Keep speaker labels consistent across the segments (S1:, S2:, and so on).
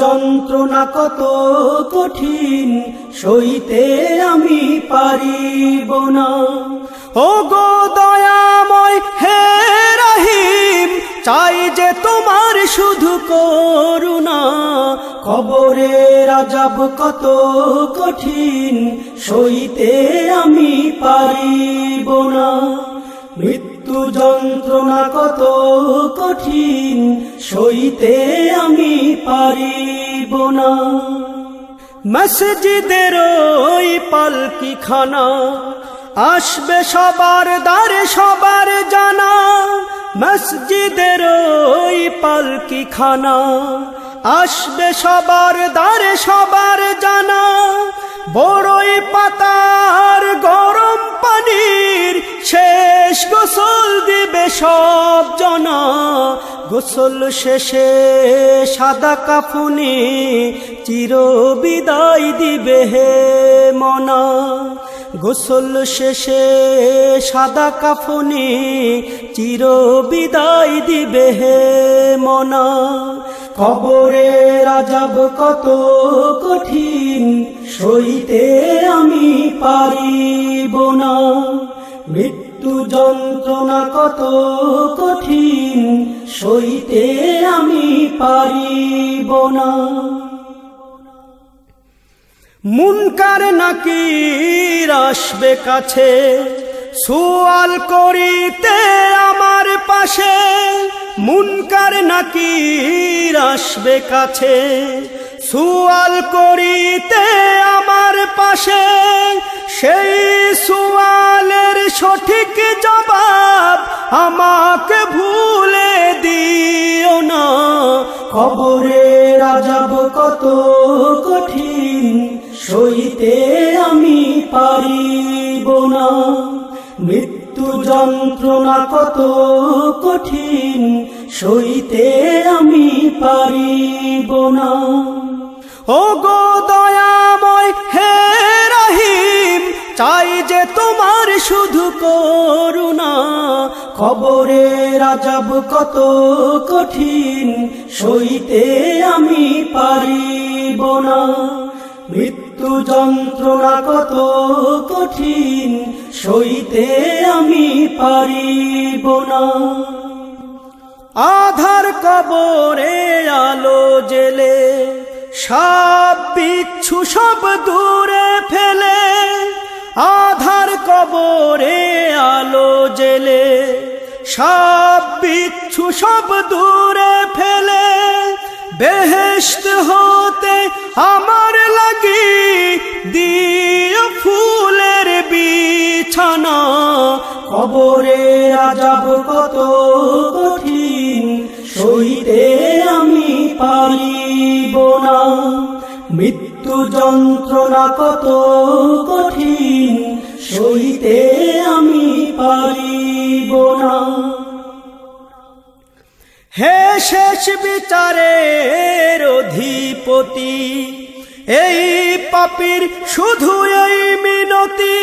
S1: যন্ত্রণা কত কঠিন, সইতে আমি পারিব না। ও গো দয়াময় হে রহিম, চাই যে তোমার শুধু করুণা। কবরে রাজাব কত কঠিন, সইতে আমি পারিব না। মৃত্যু যন্ত্রণা কত কঠিন, সইতে আমি পারিব না। মসজিদের ওই পালকি খানা আসবে সবার দ্বারে সবার জানা। মসজিদের ওই পালকি খানা আসবে সবার দ্বারে সবার জানা। বড়ই পাতার গরম পানির শেষ গোসল দিবে সব জনা। গোসল শেষে সাদা কাফুনি চির বিদায় দিবে হে মনা। গোসল শেষে সাদা কাফুনি চির বিদায় দিবে হে মনা। কবরে রাজাব কত কঠিন, সইতে আমি পারিব না। মৃত্যু যন্ত্রণা কত কঠিন, সইতে আমি পারিব না। মুনকার নাকি আসবে কাছে, সুয়াল করিতে আমার পাশে। মুনকার নাকি আসবে কাছে, সুয়াল করিতে আমার পাশে। সেই সুয়ালের সঠিক জবাব আমাকে ভুলে দিও না। খবরে রাজাব কত কঠিন, সইতে আমি পারিব না। মৃত্যু যন্ত্রণা কত কঠিন, সইতে আমি পারিব না। ও গো দয়াময়, হে চাই যে তোমার শুধু করুণা। খবরে রাজাব কত কঠিন, সইতে আমি পারিব না। মৃত্যু যন্ত্রণা কত কঠিন, সইতে আমি পারিব না। আধার কবরে আলো জেলে সব বিচ্ছু সব দূরে আধার কবরে আলো জেলে, সব বিচ্ছু সব দূরে ফেলে। বেহেস্ত হতে আমার লাগি দিও ফুলের বিছানা। কবরে রাজাব কত কঠিন, সইতে আমি পারিব না। মৃত্যু যন্ত্রণা কত কঠিন বিচারের অধিপতি। এই পাপির শুধু এই মিনতি,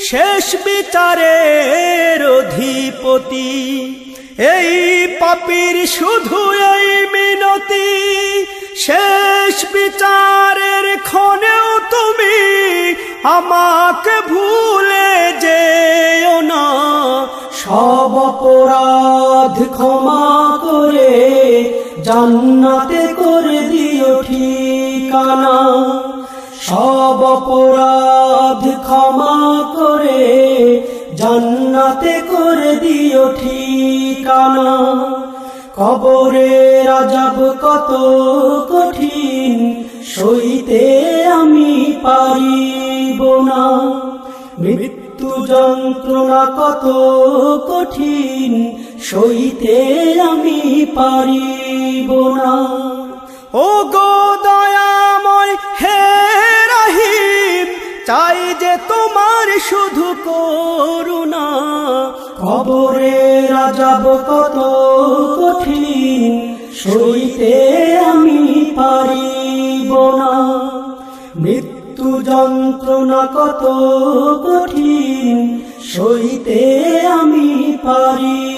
S1: শেষ বিচারের অধিপতি। এই পাপির শুধু এই মিনতি, শেষ বিচারের ক্ষণেও তুমি আমাকে ভুলে যেও না। সব অপরাধ ক্ষমা করে জান্নাতে করে দিও ঠিকানা। সব অপরাধ ক্ষমা করে জান্নাতে করে দিও ঠিকানা। কবরে রাজাব কত কঠিন, সইতে আমি পারিব না। মৃত্যু যন্ত্রণা কত কঠিন সইতে আমি পারিব না। ও গো দয়াময় হে রহিম চাই যে তোমার শুধু করুণা।
S2: কবরে রাজাব কত কঠিন সইতে আমি পারিব না। মৃত্যু যন্ত্রণা কত কঠিন সইতে আমি পারিব